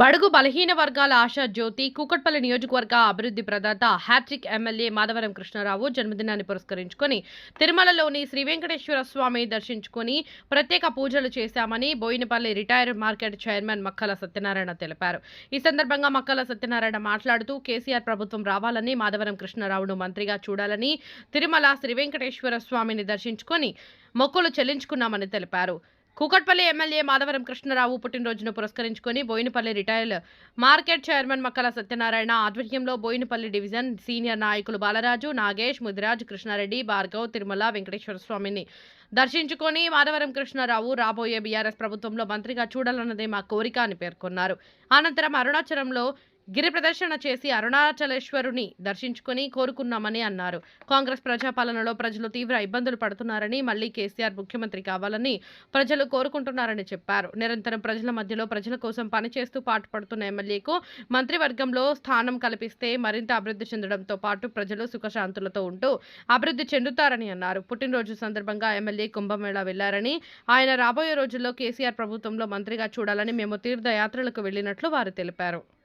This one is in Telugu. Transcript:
బడుగు బలహీన వర్గాల ఆశా జ్యోతి కూకట్పల్లి నియోజకవర్గ అభివృద్ధి ప్రదాత హ్యాట్రిక్ ఎమ్మెల్యే మాధవరం కృష్ణారావు జన్మదినాన్ని పురస్కరించుకొని తిరుమలలోని శ్రీ వెంకటేశ్వర స్వామిని దర్శించుకొని ప్రత్యేక పూజలు చేశామని Boinpally retail market chairman Makkala Satyanarayana తెలిపారు. ఈ సందర్భంగా మక్కల సత్యనారాయణ మాట్లాడుతూ కేసీఆర్ ప్రభుత్వం రావాలని మాధవరం కృష్ణారావును మంత్రిగా చూడాలని తిరుమల శ్రీ వెంకటేశ్వర స్వామిని దర్శించుకొని మొక్కులు చెల్లించుకున్నామని తెలిపారు. కూకట్పల్లి ఎమ్మెల్యే మాధవరం కృష్ణరావు పుట్టినరోజును పురస్కరించుకొని Boinpally retail market chairman Makkala Satyanarayana ఆధ్వర్యంలో బోయినపల్లి డివిజన్ సీనియర్ నాయకులు బాలరాజు నాగేష్ ముదిరాజ్ కృష్ణారెడ్డి భార్గవ్ తిరుమల వెంకటేశ్వర స్వామిని దర్శించుకొని మాధవరం కృష్ణారావు రాబోయే బీఆర్ఎస్ ప్రభుత్వంలో మంత్రిగా చూడాలన్నదే మా కోరిక అని పేర్కొన్నారు. అనంతరం అరుణాచలంలో గిరి ప్రదర్శన చేసి అరుణాచలేశ్వరుని దర్శించుకొని కోరుకున్నామని అన్నారు. కాంగ్రెస్ ప్రజాపాలనలో ప్రజలు తీవ్ర ఇబ్బందులు పడుతున్నారని మళ్ళీ కేసీఆర్ ముఖ్యమంత్రి కావాలని ప్రజలు కోరుకుంటున్నారని చెప్పారు. నిరంతరం ప్రజల మధ్యలో ప్రజల కోసం పనిచేస్తూ పాటుపడుతున్న ఎమ్మెల్యేకు మంత్రివర్గంలో స్థానం కల్పిస్తే మరింత అభివృద్ధి చెందడంతో పాటు ప్రజలు సుఖశాంతులతో ఉంటూ అభివృద్ధి చెందుతారని అన్నారు. పుట్టినరోజు సందర్భంగా ఎమ్మెల్యే కుంభమేళా వెళ్ళారని ఆయన రాబోయే రోజుల్లో కేసీఆర్ ప్రభుత్వంలో మంత్రిగా చూడాలని మేము తీర్థయాత్రలకు వెళ్ళినట్లు వారు తెలిపారు.